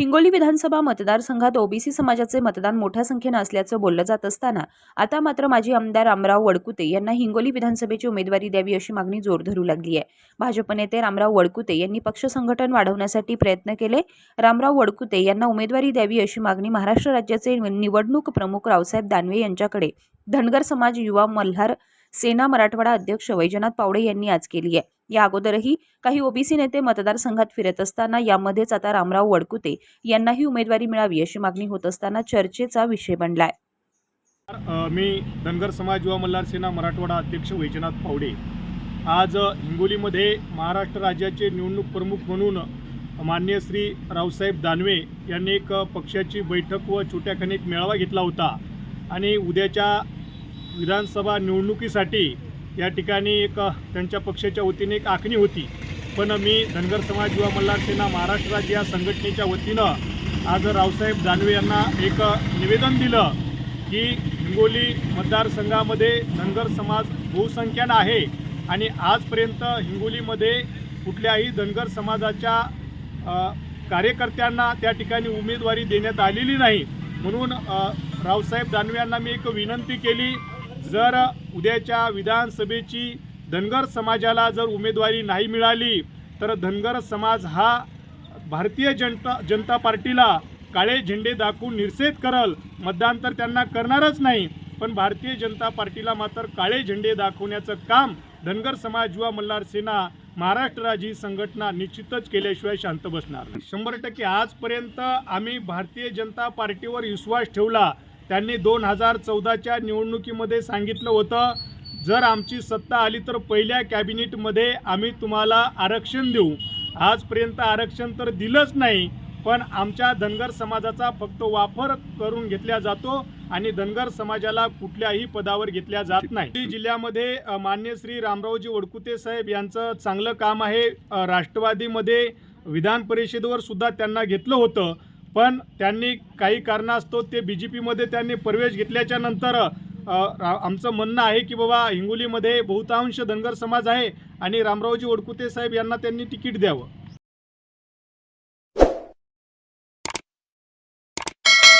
हिंगोली विधानसभा मतदारसंघात ओबीसी समाजाचे मतदान मोठ्या संख्येनं असल्याचं बोललं जात असताना आता मात्र माजी आमदार रामराव वडकुते यांना हिंगोली विधानसभेची उमेदवारी द्यावी अशी मागणी जोर धरू लागली आहे. भाजप नेते रामराव वडकुते यांनी पक्ष संघटन वाढवण्यासाठी प्रयत्न केले. रामराव वडकुते यांना उमेदवारी द्यावी अशी मागणी महाराष्ट्र राज्याचे निवडणूक प्रमुख रावसाहेब दानवे यांच्याकडे. धनगर समाज युवा मल्हार सेना मराठवाडा अध्यक्ष वैजनाथ पावडे यांनी आज केली आहे. या अगोदरही काही ओबीसी नेते मतदारसंघात फिरत असताना यामध्येच आता रामराव वडकुते यांनाही उमेदवारी मिळावी अशी मागणी होत असताना चर्चेचा विषय बनलाय. मी धनगर समाज युवा मल्हार सेना मराठवाडा अध्यक्ष वैजनाथ पावडे. आज हिंगोलीमध्ये महाराष्ट्र राज्याचे निवडणूक प्रमुख म्हणून मान्य श्री रावसाहेब दानवे यांनी एक पक्षाची बैठक व छोट्याखाने एक मेळावा घेतला होता. आणि उद्याच्या विधानसभा निवडणुकीसाठी या ठिकाणी एक त्यांच्या पक्षाच्या वतीने एक आखणी होती. पण मी धनगर समाज युवा मल्हार सेना महाराष्ट्र राज्य या संघटनेच्या वतीनं आज रावसाहेब दानवे यांना एक निवेदन दिलं की हिंगोली मतदारसंघामध्ये धनगर समाज बहुसंख्यानं आहे आणि आजपर्यंत हिंगोलीमध्ये कुठल्याही धनगर समाजाच्या कार्यकर्त्यांना त्या ठिकाणी उमेदवारी देण्यात आलेली नाही. म्हणून रावसाहेब दानवे यांना मी एक विनंती केली जर उद्याच्या विधानसभेची धनगर समाजाला जर उमेदवारी नाही मिळाली तर धनगर समाज हा भारतीय जनता जनता पार्टीला काळे झेंडे दाखवून निषेध करल मतदान तर त्यांना करणारच नाही पण भारतीय जनता पार्टीला मात्र काळे झेंडे दाखवण्याचं काम धनगर समाज युवा मल्हार सेना महाराष्ट्र राज्य ही संघटना निश्चितच केल्याशिवाय शांत बसणार नाही. शंभर टक्के आजपर्यंत आम्ही भारतीय जनता पार्टीवर विश्वास ठेवला त्यांनी दोन हजार चौदाच्या निवडणुकीमध्ये सांगितलं होतं जर आमची सत्ता आली तर पहिल्या कॅबिनेटमध्ये आम्ही तुम्हाला आरक्षण देऊ. आजपर्यंत आरक्षण तर दिलंच नाही पण आमच्या धनगर समाजाचा फक्त वापर करून घेतला जातो आणि धनगर समाजाला कुठल्याही पदावर घेतल्या जात नाही. जिल्ह्यामध्ये मान्य श्री रामरावजी वडकुते साहेब यांचं चांगलं काम आहे. राष्ट्रवादीमध्ये विधान परिषदेवर सुद्धा त्यांना घेतलं होतं. पण त्यांनी काही कारणास्तव ते बी जे पीमध्ये त्यांनी प्रवेश घेतल्याच्या नंतर रा- आमचं म्हणणं आहे की बाबा हिंगोलीमध्ये बहुतांश धनगर समाज आहे आणि रामरावजी ओडकुते साहेब यांना त्यांनी तिकीट द्यावं.